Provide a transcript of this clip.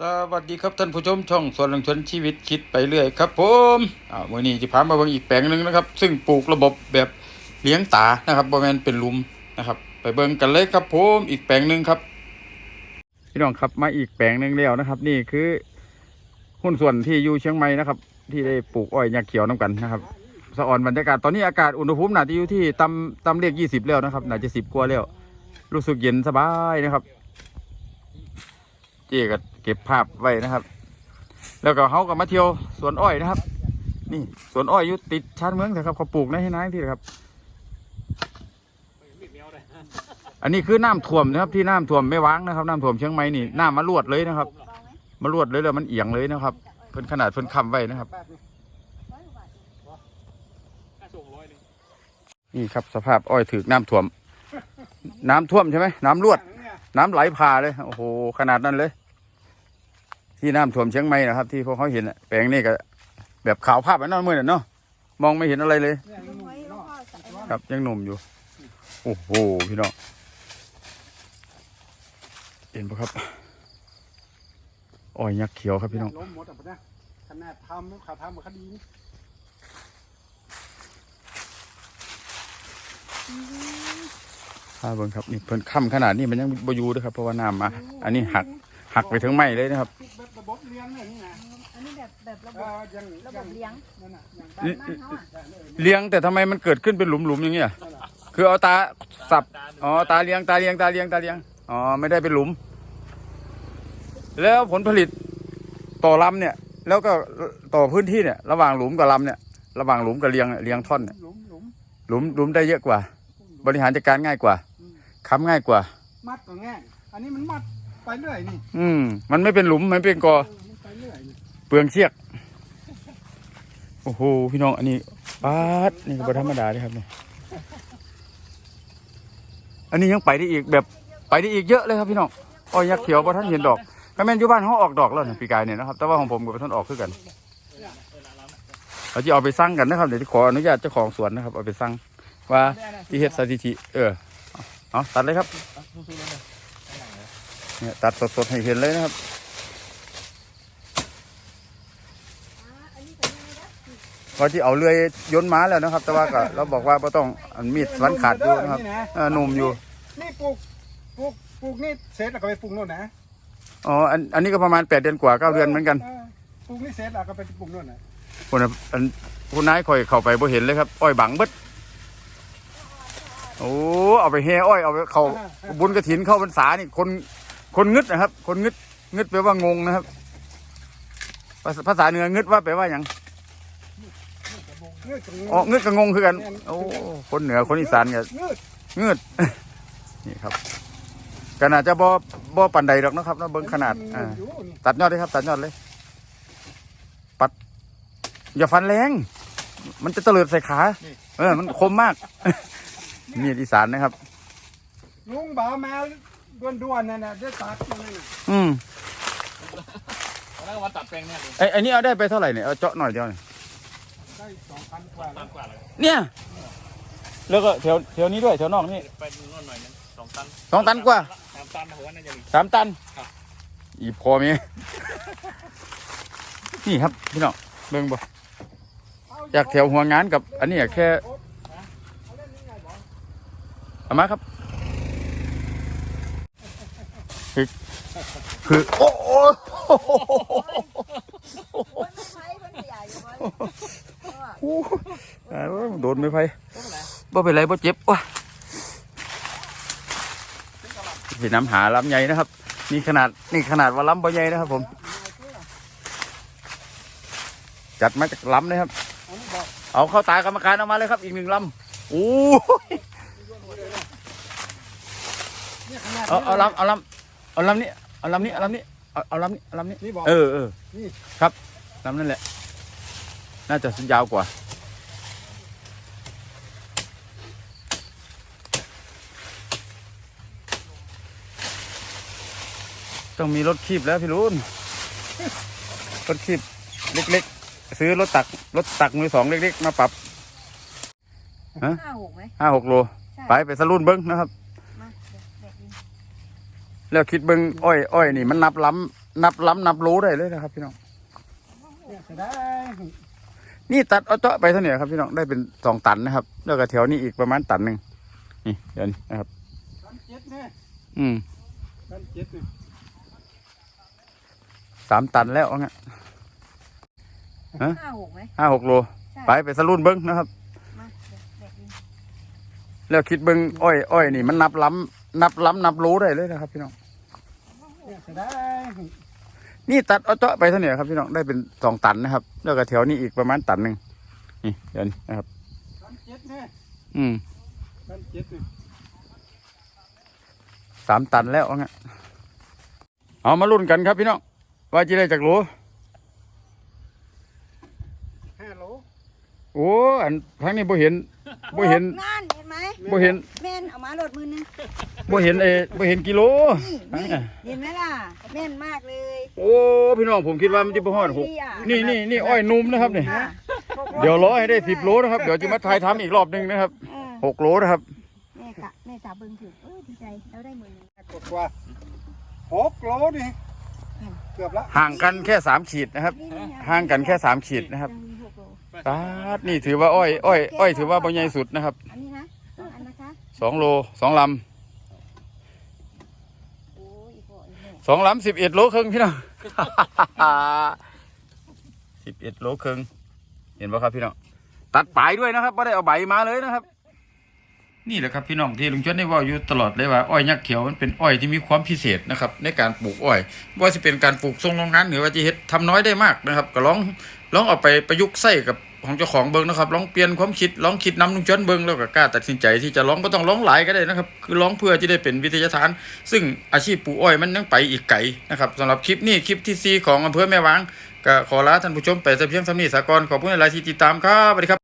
สวัสดีครับท่านผู้ชมช่องสวนลังชนชีวิตคิดไปเรื่อยครับผมอ่าวันนี้จะพามาเบิ่งอีกแปลงหนึ่งนะครับ ซึ่งปลูกระบบแบบเลี้ยงตานะครับบริเวณเป็นลุมนะครับ ไปเบิ่งกันเลยครับผมอีกแปลงหนึ่งครับพี่น้องครับมาอีกแปลงหนึ่งแล้วนะครับ นี่คือหุ้นส่วนที่อยู่เชียงใหม่นะครับ ที่ได้ปลูกอ้อยยาเขียวน้ำกันนะครับสะอ่อนบรรยากาศตอนนี้อากาศอุณหภูมิน่าจะอยู่ที่ตำตำเลขยี่สิบแล้วนะครับน่าจะสิบกว่าแล้วรู้สึกเย็นสบายนะครับ เจ๊ก็เก็บภาพไว้นะครับ แล้วก็เขาก็มาเที่ยวสวนอ้อยนะครับ นี่สวนอ้อยอยู่ติดชานเมืองนะครับเขาปลูกในให้นายที่นะครับ อันนี้คือน้ำท่วมนะครับที่น้ำท่วมไม่ว้างนะครับน้ำท่วมเชียงใหม่นี่น้ำมาลวดเลยนะครับ มาลวดเลยแล้วมันเอียงเลยนะครับเพิ่นขนาดเพิ่นคำไว้นะครับนี่ครับสภาพอ้อยถือน้ำท่วม น้ำท่วมใช่ไหมน้ำลวด น้ำไหลผ่าเลย โอ้โห ขนาดนั้นเลย ที่น้ำท่วมเชียงใหม่นะครับ ที่พวกเขาเห็นน่ะแปลงนี่ก็แบบขาวภาพอันนั้นเมือนกันเนาะมองไม่เห็นอะไรเลย ครับยังหนุ่มอยู่ โอ้โหพี่น้องเห็นปะครับอ้อยยักษ์เขียวครับพี่น้องล้มหมดอะปะขนาดทำขาทำคดีถ้าเบิ่งครับนี่เพิ่นค่ำขนาดนี้มันยังบอยู่ด้วยครับเพราะว่าน้ำมา อันนี้หัก หักไปถึงไม้เลยนะครับคิดแบบระบบเลี้ยงเนี่ยนี่นะอันนี้แบบแบบระเอบบอยังระบยังบเลี้ยงนั่นน่ะยังบ้านบ้านเขาอะได้เลยเลี้ยงแต่ทำไมมันเกิดขึ้นเป็นหลุมๆอย่างเงี้ย คือเอาตาสับ อ๋อ ตาเลี้ยง ตาเลี้ยง ตาเลี้ยง ตาเลี้ยง อ๋อ ไม่ได้เป็นหลุม แล้วผลผลิตต่อลำเนี่ย แล้วก็ต่อพื้นที่เนี่ย ระหว่างหลุมกับลำเนี่ย ระหว่างหลุมกับเลี้ยงเนี่ยเลี้ยงท่อนเนี่ย หลุมหลุมหลุมหลุมได้เยอะกว่าบริหารจัดการง่ายกว่า ค้ำง่ายกว่า มัดก็ง่ายอันนี้มันมัด ไปเรื่อยนี่อืม มันไม่เป็นหลุมมันเป็นกอเออมันไปเรื่อยนี่เปลืองเชือก โอ้โห พี่น้อง อันนี้ปาดนี่ก็บธรรมดาเลยครับเนี่ยอันนี้ยังไปได้อีกแบบไปได้อีกเยอะเลยครับพี่น้องอ้อยยักษ์เขียวพอท่านเห็นดอกก็แม่นอยู่บ้านเขาออกดอกแล้วนะปีกายเนี่ยนะครับ แต่ว่าของผมกับท่านออกคือกันเราจะเอาไปสั่งกันนะครับ เดี๋ยวจะขออนุญาตเจ้าของสวนนะครับ เอาไปสั่งว่าที่เฮ็ดสถิติ เออ เอาตัดเลยครับ เนี่ยตัดสดๆให้เห็นเลยนะครับว่าที่เอาเลื่อยยนต์ม้าแล้วนะครับ แต่ว่าก็เราบอกว่าไ่ต้องอันมีดสันขาดอยู่นะครับเออหนุ่มอยู่ นี่ปลูกปลูกปลูกนี่เสร็จแล้วก็ไปปลูกโน่นนะอ๋ออันอันนี้ก็ประมาณแปดเดือนกว่าเก้าเดือนเหมือนกันปลูกนี่เสร็จแล้วก็ไปปลูกโน่นนะคนน่ะอันคุณนายคอยเข้าไปบ่เห็นเลยครับ อ้อยบังเบิดโอ้เอาไปแห่อ้อยเอาไปเข้าบุญกระถินเข้าพรรษานี่คน คนงึดนะครับ คนงึดงึดแปลว่างงนะครับ ภาษาภาษาเหนืองึดว่าแปลว่าอย่างอ๋องึดกับงงคือกัน โอ้คนเหนือคนอีสานก็เงือกเงืดนี่ครับขนาดจะบ่บ่ปันใดหรอกนะครับนะเบิ่งขนาดอ่าตัดยอดเลยครับ ตัดยอดเลย ปัด อย่าฟันแรง มันจะเตลิดใส่ขา เออ มันคมมาก มีดอีสานนะครับลุงบ่าวมา ด่วนๆนั่นน่ะได้ตัดมาเลยน่ะอืมแล้ววันตัดแปลงเนี่ยเลยไอ้ไอ้นี่เอาได้ไปเท่าไหร่เนี่ยเอาเจาะหน่อยเดียวเนี่ยได้สองพันกว่าแล้ตาวมกว่าเลยเนี่ยแล้วก็แถวแถวนี้ด้วยแถวนอกนี่ ไปนู่นหน่อยนึงสองตันสองตันกว่า สามตันหัวน่าจะมี สามตันครับ อีพอมี นี่ครับพี่น้องเบิ่งบ่จากแถวหัวงานกับ อันนี้อะแค่เอามาครับ คือ คือ โอ้โหคนไม่ใช้คนใหญ่อยู่เลยเพราะว่าอ่าโดนไม่ไพ่บ่เป็นไรบ่เจ็บว่ะพี่น้ำหาลำใหญ่นะครับ นี่ขนาดนี่ขนาดว่าลำบ่ใหญ่นะครับ ผม จัดมาจากลำนะครับอันนี้บอกเอาเข้าตากรรมการเอามาเลยครับ อีกหนึ่งลำโอ้ยเอาเอาลำเอาลำเอาลำนี้ เอาลำนี้เอาลำนี้เอาเอาลำนี้เอาลำนี้นี่บอก เออเออนี่ ครับลำนั่นแหละ น่าจะยาวกว่า ต้องมีรถคีบแล้วพี่รุนรถคีบเล็กๆ ซื้อรถตักรถตักมือสองเล็กๆ มาปรับฮะห้าหกไหมห้าหกโล ใช่ ไปไปสรุ่นเบิ้งนะครับมาเด็กๆดี แล้วคิดเบิ้งอ้อยอ้อยนี่มันนับล้นับล้ำนับรู้ได้เลยนะครับ พี่น้องเนี่ยจะได้นี่ตัดเอาเจาะไปเท่านี้ครับพี่น้องได้เป็นสองตันนะครับ แล้วก็แถวนี้อีกประมาณตันหนึ่งนี่เดี๋ยวนี้นะครับตันเจ็ดเนี่ยอืมตันเจ็ดเนี่ยสามตันแล้วเอางั้นฮะห้าหกไหมห้าหกโลใช่ไปไปสรุนเบิ้งนะครับมาแบกดินแล้วคิดเบิ้งอ้อยอ้อยนี่มันนับล้ำ นับล้ำนับรู้ได้เลยนะครับ พี่น้องเนี่ยจะได้นี่ตัดเอาเจาะไปเท่านี้ครับพี่น้องได้เป็นสองตันนะครับ แล้วก็แถวนี้อีกประมาณตันหนึ่งนี่เดี๋ยวนี้นะครับตันเจ็ดเนี่ยอืมตันเจ็ดเนี่ยสามตันแล้วเอางั้นเอามาลุ้นกันครับพี่น้องว่าจะได้จากโลห้าโลโอ้อันทั้งนี้บ่เห็น บ่เห็น งานเห็นไหมบ่เห็นแม่นเอามาโหลดมือนึงบ่เห็นเอบ่เห็นกิโล นี่นี่เห็นไหมล่ะแม่นมากเลยโอ้พี่น้องผมคิดว่ามันจะบ่ฮอดหกนี่นี่นี่อ้อยนุ่มนะครับนี่ค่ะเดี๋ยวรอให้ได้สิบโลนะครับเดี๋ยวจะมาถ่ายทำอีกรอบหนึงนะครับเออหกโลนะครับ แม่กะแม่จ๋าเบิ่งถือเออดีใจแล้วได้มือนึงกดกว่าหกโลนี่เกือบละห่างกันแค่สามขีดนะครับ นี่นี่ห่างกันแค่สามขีดนะครับ ยังมีหกโล ปาดนี่ถือว่าอ้อยอ้อยอ้อยถือว่าบ่ใหญ่สุดนะครับอันนี้นะสองอันนะคะสองโลสองลโอ้ยอีกบ่อีกแม่ำสองลำสิบเอ็ดโลครึ่งพี่น้อง สิบเอ็ดโลครึ่งเห็นป่ะครับพี่น้องตัดปลายด้วยนะครับไม่ได้เอาใบมาเลยนะครับ นี่แหละครับพี่น้องที่ลุงชวนได้เว่าอยู่ตลอดเลยว่าอ้อยยักษ์เขียวมันเป็นอ้อยที่มีความพิเศษนะครับในการปลูกอ้อยบ่ว่าจะเป็นการปลูกทรงโรงงานหรือว่าจะเฮ็ดทำน้อยได้มากนะครับ ก็ลอง ลองเอาไปประยุกต์ใส่กับของเจ้าของเบิงนะครับลองเปลี่ยนความคิดลองคิดนำลุงชวนเบิงแล้วก็กล้าตัดสินใจที่จะลองก็ต้องลองหลายก็ได้นะครับ คือลองเพื่อที่ได้เป็นวิทยาทาน ซึ่งอาชีพปูอ้อยมันยังไปอีกไกลนะครับสำหรับคลิปนี้คลิปที่4ของอำเภอแม่วางก็ขอลาท่านผู้ชมไปแต่เพียงเท่านี้สากลขอบคุณหลายที่ติดตามครับสวัสดีครับ